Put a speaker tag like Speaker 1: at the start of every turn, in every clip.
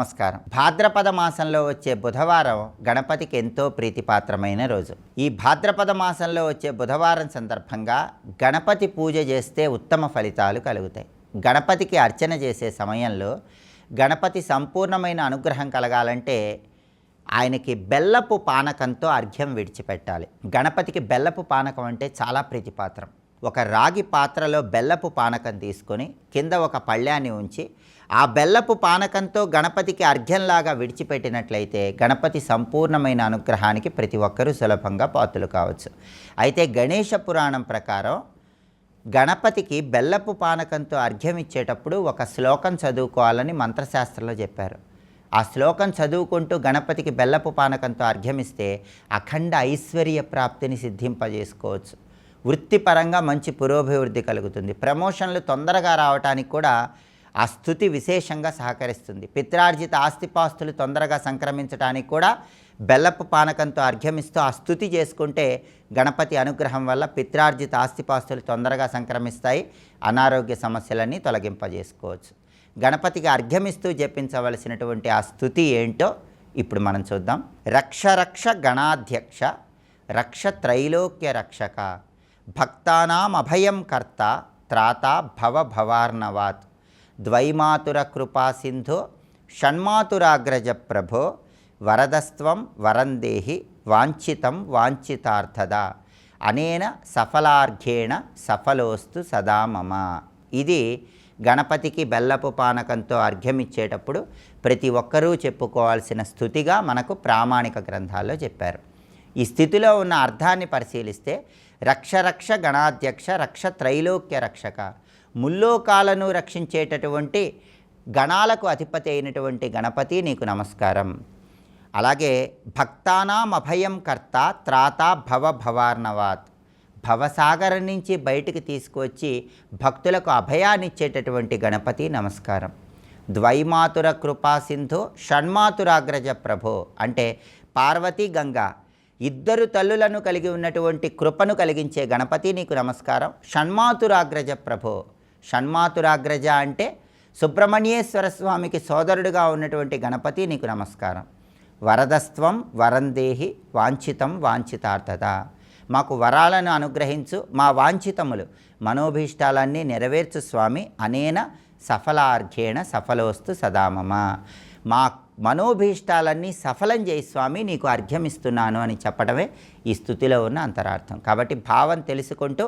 Speaker 1: నమస్కారం. భాద్రపద మాసంలో వచ్చే బుధవారం గణపతికి ఎంతో ప్రీతిపాత్రమైన రోజు. ఈ భాద్రపద మాసంలో వచ్చే బుధవారం సందర్భంగా గణపతి పూజ చేస్తే ఉత్తమ ఫలితాలు కలుగుతాయి. గణపతికి అర్చన చేసే సమయంలో గణపతి సంపూర్ణమైన అనుగ్రహం కలగాలంటే ఆయనకి బెల్లపు పానకంతో అర్ఘ్యం విడిచిపెట్టాలి. గణపతికి బెల్లపు పానకం అంటే చాలా ప్రీతిపాత్రం. ఒక రాగి పాత్రలో బెల్లపు పానకం తీసుకొని కింద ఒక పళ్ళ్యాన్ని ఉంచి ఆ బెల్లపు పానకంతో గణపతికి అర్ఘ్యంలాగా విడిచిపెట్టినట్లయితే గణపతి సంపూర్ణమైన అనుగ్రహానికి ప్రతి ఒక్కరూ సులభంగా పాత్రలు కావచ్చు. అయితే గణేష పురాణం ప్రకారం గణపతికి బెల్లపు పానకంతో అర్ఘ్యం ఇచ్చేటప్పుడు ఒక శ్లోకం చదువుకోవాలని మంత్రశాస్త్రంలో చెప్పారు. ఆ శ్లోకం చదువుకుంటూ గణపతికి బెల్లపు పానకంతో అర్ఘ్యమిస్తే అఖండ ఐశ్వర్య ప్రాప్తిని సిద్ధింపజేసుకోవచ్చు. వృత్తిపరంగా మంచి పురోభివృద్ధి కలుగుతుంది. ప్రమోషన్లు తొందరగా రావడానికి కూడా ఆ స్థుతి విశేషంగా సహకరిస్తుంది. పిత్రార్జిత ఆస్తిపాస్తులు తొందరగా సంక్రమించడానికి కూడా బెల్లపు పానకంతో అర్ఘ్యమిస్తూ ఆ స్థుతి చేసుకుంటే గణపతి అనుగ్రహం వల్ల పిత్రార్జిత ఆస్తిపాస్తులు తొందరగా సంక్రమిస్తాయి. అనారోగ్య సమస్యలన్నీ తొలగింపజేసుకోవచ్చు. గణపతికి అర్ఘ్యమిస్తూ జపించవలసినటువంటి ఆ స్థుతి ఏంటో ఇప్పుడు మనం చూద్దాం. రక్ష రక్ష గణాధ్యక్ష రక్ష త్రైలోక్య రక్షక భక్తానాం అభయం కర్త త్రాత భవ భవార్ణవాత్. ద్వైమాతుర కృపా సింధు షణ్మాతురాగ్రజ ప్రభో వరదస్త్వం వరందేహి వాంఛితం వాంఛితార్థద. అనేన సఫలార్ఘేణ సఫలోస్తు సదా మమ. ఇది గణపతికి బెల్లపు పానకంతో అర్ఘ్యమిచ్చేటప్పుడు ప్రతి ఒక్కరూ చెప్పుకోవాల్సిన స్థుతిగా మనకు ప్రామాణిక గ్రంథాల్లో చెప్పారు. ఈ స్థితిలో ఉన్న అర్థాన్ని పరిశీలిస్తే రక్ష రక్ష గణాధ్యక్ష రక్ష త్రైలోక్య రక్షక ముల్లోకాలను రక్షించేటటువంటి గణాలకు అధిపతి అయినటువంటి గణపతి నీకు నమస్కారం. అలాగే భక్తానాం అభయం కర్త త్రాత భవ భవార్ణవాత్. భవసాగరం నుంచి బయటికి తీసుకువచ్చి భక్తులకు అభయాన్నిచ్చేటటువంటి గణపతి నమస్కారం. ద్వైమాతుర కృపా సింధు షణ్మాతురాగ్రజ ప్రభో అంటే పార్వతీ గంగా. ఇద్దరు తల్లులను కలిగి ఉన్నటువంటి కృపను కలిగించే గణపతి నీకు నమస్కారం. షణ్మాతురాగ్రజ ప్రభో షణ్మాతురాగ్రజ అంటే సుబ్రహ్మణ్యేశ్వర స్వామికి సోదరుడుగా ఉన్నటువంటి గణపతి నీకు నమస్కారం. వరదస్త్వం వరందేహి వాంఛితం వాంఛితార్థత. మాకు వరాలను అనుగ్రహించు మా వాంఛితములు మనోభీష్టాలన్నీ నెరవేర్చు స్వామి అనేన సఫలార్ఘేణ సఫలోస్తు సదామమ మా మనోభీష్టాలన్నీ సఫలం చేయి స్వామి నీకు అర్ఘ్యమిస్తున్నాను అని చెప్పడమే ఈ స్థుతిలో ఉన్న అంతరార్థం. కాబట్టి భావం తెలుసుకుంటూ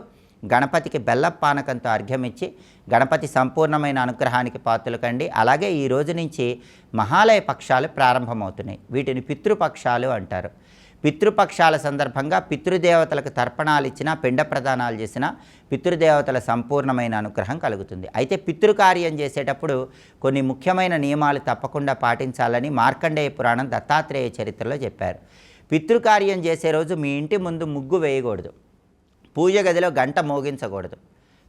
Speaker 1: గణపతికి బెల్లపానకంతో అర్ఘ్యమిచ్చి గణపతి సంపూర్ణమైన అనుగ్రహానికి పాత్రలు కండి అలాగే ఈ రోజు నుంచి మహాలయ పక్షాలు ప్రారంభమవుతున్నాయి. వీటిని పితృపక్షాలు అంటారు. పితృపక్షాల సందర్భంగా పితృదేవతలకు తర్పణాలు ఇచ్చినా పిండ ప్రదానాలు చేసినా పితృదేవతల సంపూర్ణమైన అనుగ్రహం కలుగుతుంది. అయితే పితృకార్యం చేసేటప్పుడు కొన్ని ముఖ్యమైన నియమాలు తప్పకుండా పాటించాలని మార్కండేయ పురాణం దత్తాత్రేయ చరిత్రలో చెప్పారు. పితృకార్యం చేసే రోజు మీ ఇంటి ముందు ముగ్గు వేయకూడదు. పూజ గదిలో గంట మోగించకూడదు.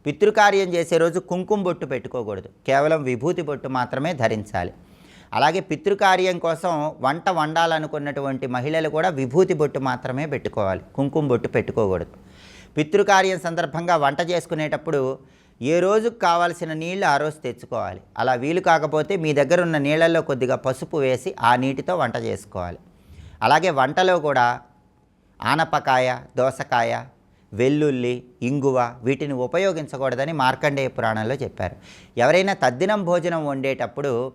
Speaker 1: పితృకార్యం చేసే రోజు కుంకుమ బొట్టు పెట్టుకోకూడదు. కేవలం విభూతి బొట్టు మాత్రమే ధరించాలి. అలాగే పితృకార్యం కోసం వంట వండాలనుకున్నటువంటి మహిళలు కూడా విభూతి బొట్టు మాత్రమే పెట్టుకోవాలి. కుంకుమ బొట్టు పెట్టుకోకూడదు. పితృకార్యం సందర్భంగా వంట చేసుకునేటప్పుడు ఏ రోజుకు కావాల్సిన నీళ్ళు ఆ రోజు తెచ్చుకోవాలి. అలా వీలు కాకపోతే మీ దగ్గర ఉన్న నీళ్ళల్లో కొద్దిగా పసుపు వేసి ఆ నీటితో వంట చేసుకోవాలి. అలాగే వంటలో కూడా ఆనపకాయ దోసకాయ వెల్లుల్లి ఇంగువ వీటిని ఉపయోగించకూడదని మార్కండేయ పురాణంలో చెప్పారు. ఎవరైనా తద్దినం భోజనం వండేటప్పుడు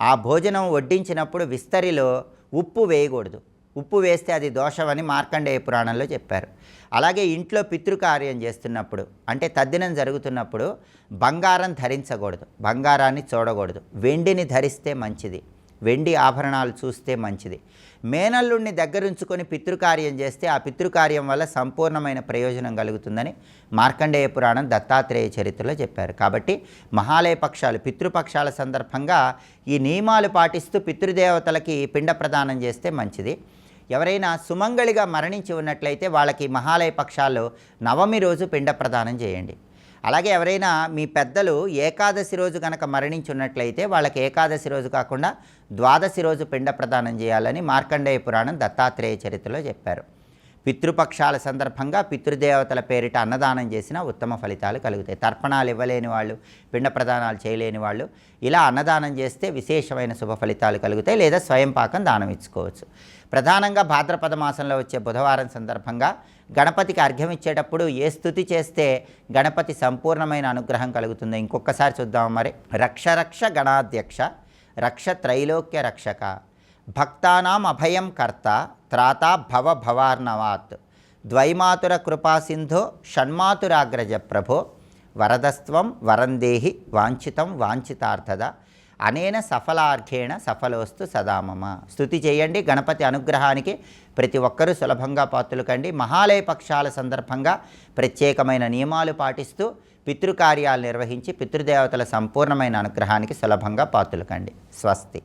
Speaker 1: ఆ భోజనం వడ్డించినప్పుడు విస్తరిలో ఉప్పు వేయకూడదు. ఉప్పు వేస్తే అది దోషమని మార్కండేయ పురాణంలో చెప్పారు. అలాగే ఇంట్లో పితృకార్యం చేస్తున్నప్పుడు అంటే తద్దినం జరుగుతున్నప్పుడు బంగారం ధరించకూడదు. బంగారాన్ని చూడకూడదు. వెండిని ధరిస్తే మంచిది. వెండి ఆభరణాలు చూస్తే మంచిది. మేనల్లుడిని దగ్గరుంచుకొని పితృకార్యం చేస్తే ఆ పితృకార్యం వల్ల సంపూర్ణమైన ప్రయోజనం కలుగుతుందని మార్కండేయ పురాణం దత్తాత్రేయ చరిత్రలో చెప్పారు. కాబట్టి మహాలయ పక్షాలు పితృపక్షాల సందర్భంగా ఈ నియమాలు పాటిస్తూ పితృదేవతలకి పిండ ప్రదానం చేస్తే మంచిది. ఎవరైనా సుమంగళిగా మరణించి ఉన్నట్లయితే వాళ్ళకి మహాలయ పక్షాలు నవమి రోజు పిండ ప్రదానం చేయండి. అలాగే ఎవరైనా మీ పెద్దలు ఏకాదశి రోజు కనుక మరణించున్నట్లయితే వాళ్ళకి ఏకాదశి రోజు కాకుండా ద్వాదశి రోజు పిండ ప్రదానం చేయాలని మార్కండేయ పురాణం దత్తాత్రేయ చరిత్రలో చెప్పారు. పితృపక్షాల సందర్భంగా పితృదేవతల పేరిట అన్నదానం చేసినా ఉత్తమ ఫలితాలు కలుగుతాయి. తర్పణాలు ఇవ్వలేని వాళ్ళు పిండ ప్రదానాలు చేయలేని వాళ్ళు ఇలా అన్నదానం చేస్తే విశేషమైన శుభ ఫలితాలు కలుగుతాయి లేదా స్వయం పాకం దానం ఇచ్చుకోవచ్చు. ప్రధానంగా భాద్రపద మాసంలో వచ్చే బుధవారం సందర్భంగా గణపతికి అర్ఘ్యం ఇచ్చేటప్పుడు ఏ స్థుతి చేస్తే గణపతి సంపూర్ణమైన అనుగ్రహం కలుగుతుందో ఇంకొకసారి చూద్దాం. మరి రక్ష రక్ష గణాధ్యక్ష రక్ష త్రైలోక్య రక్షక భక్తానాం అభయం కర్త త్రాతా భవ భవార్ణవాత్. ద్వైమాతుర కృపా సింధో షణ్మాతురాగ్రజ ప్రభో వరదస్త్వం వరందేహి వాంఛితం వాంఛితార్థద. అనేన సఫలార్ఘేణ సఫలోస్తు సదామమ స్థుతి చేయండి గణపతి అనుగ్రహానికి ప్రతి ఒక్కరూ సులభంగా పాత్రలు కండి మహాలయ పక్షాల సందర్భంగా ప్రత్యేకమైన నియమాలు పాటిస్తూ పితృకార్యాలు నిర్వహించి పితృదేవతల సంపూర్ణమైన అనుగ్రహానికి సులభంగా పాత్రలు కండి స్వస్తి.